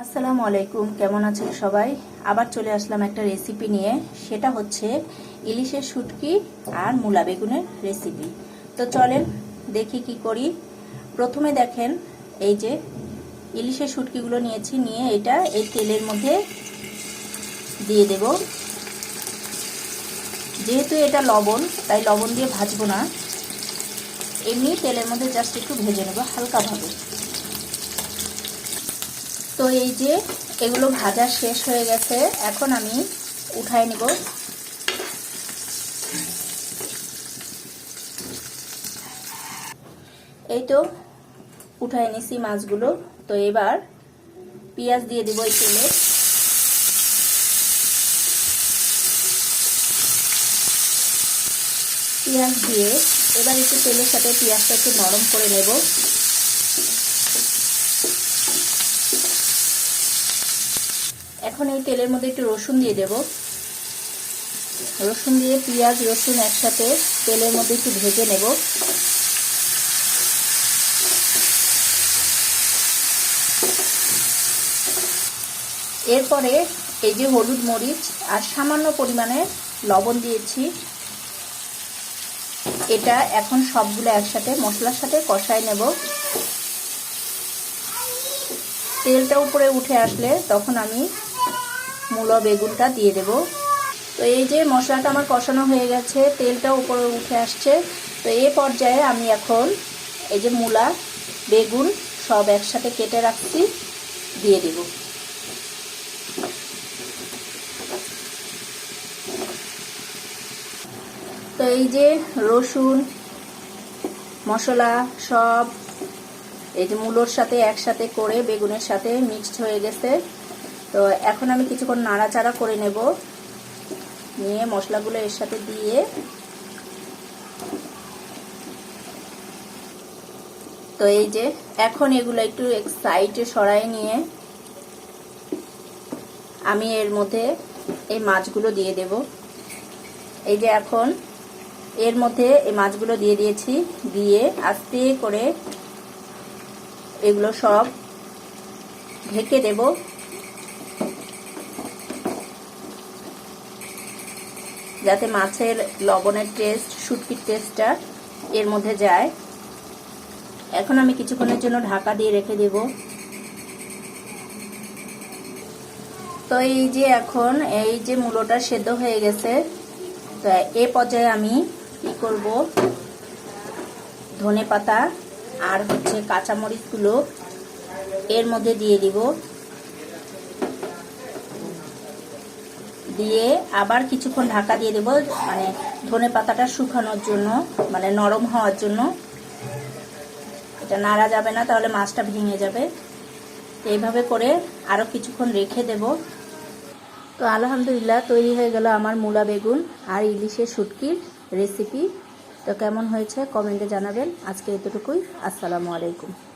আসসালামু আলাইকুম, কেমন আছেন সবাই? আবার চলে আসলাম একটা রেসিপি নিয়ে। সেটা হচ্ছে ইলিশের শুটকি আর মূলা বেগুনের রেসিপি তো চলেন দেখি কি করি। প্রথমে দেখেন, এই যে ইলিশের শুটকিগুলো নিয়েছি, নিয়ে এটা এই তেলের মধ্যে দিয়ে দেব। যেহেতু এটা লবণ, তাই লবণ দিয়ে ভাজবো না। এমনি তেলের মধ্যে জাস্ট একটু ভেজে নেব হালকাভাবে। তো এই যে এগুলো ভাজা শেষ হয়ে গেছে, এখন আমি উঠাই নিব। এই তো উঠাই নিছি মাছগুলো। তো এবার পেঁয়াজ দিয়ে দিব এই তেলে। পেঁয়াজ দিয়ে এবার একটু তেলের সাথে পেঁয়াজটা একটু নরম করে নেব। এখন এই তেলের মধ্যে একটু রসুন দিয়ে দেব। রসুন দিয়ে পেঁয়াজ, রসুন একসাথে তেলের মধ্যে একটু ভেজে নেব। এরপরে এই যে হলুদ মরিচ আর সামান্য পরিমাণে লবণ দিয়েছি। এটা এখন সবগুলো একসাথে মশলার সাথে কষায় নেব। তেলটা উপরে উঠে আসলে তখন আমি মূলো বেগুনটা দিয়ে দেব। তো এই যে মশলাটা আমার কষানো হয়ে গেছে, তেলটা উপরে উঠে আসছে। তো এই পর্যায়ে আমি এখন এই যে মূলা, বেগুন সব একসাথে কেটে রাখছি, দিয়ে দেব। তো এই যে রসুন, মশলা সব এই যে মূলোর সাথে একসাথে করে বেগুনের সাথে মিক্সড হয়ে গেছে। তো এখন আমি কিছুক্ষণ নাড়াচাড়া করে নেব। নিয়ে মশলাগুলো এর সাথে দিয়ে তো এই যে এখন এগুলো একটু সাইডে সরাই নিয়ে আমি এর মধ্যে এই মাছগুলো দিয়ে দেব। এই যে এখন এর মধ্যে এই মাছগুলো দিয়ে দিয়েছি, দিয়ে আস্তে করে এগুলো সব ঢেকে দেব। যাতে মাছের লবণের টেস্ট শুটকির টেস্টটা এর মধ্যে যায়। এখন আমি কিছুক্ষণের জন্য ঢাকা দিয়ে রেখে দেব। তো এই যে এখন, এই যে মূলোটা সেদ্ধ হয়ে গেছে, তো এ পর্যায়ে আমি কি করব? ধনে পাতা আর হচ্ছে কাঁচামরিচগুলো এর মধ্যে দিয়ে দিব। দিয়ে আবার কিছুক্ষণ ঢাকা দিয়ে দেব মানে ধনে পাতাটা শুকানোর জন্য মানে নরম হওয়ার জন্য। এটা নাড়া যাবে না, তাহলে মাছটা ভেঙে যাবে। এইভাবে করে আরও কিছুক্ষণ রেখে দেব। তো আলহামদুলিল্লাহ, তৈরি হয়ে গেল আমার মূলা বেগুন আর ইলিশের শুটকির রেসিপি তো কেমন হয়েছে কমেন্টে জানাবেন। আজকে এতটুকুই। আসসালামু আলাইকুম।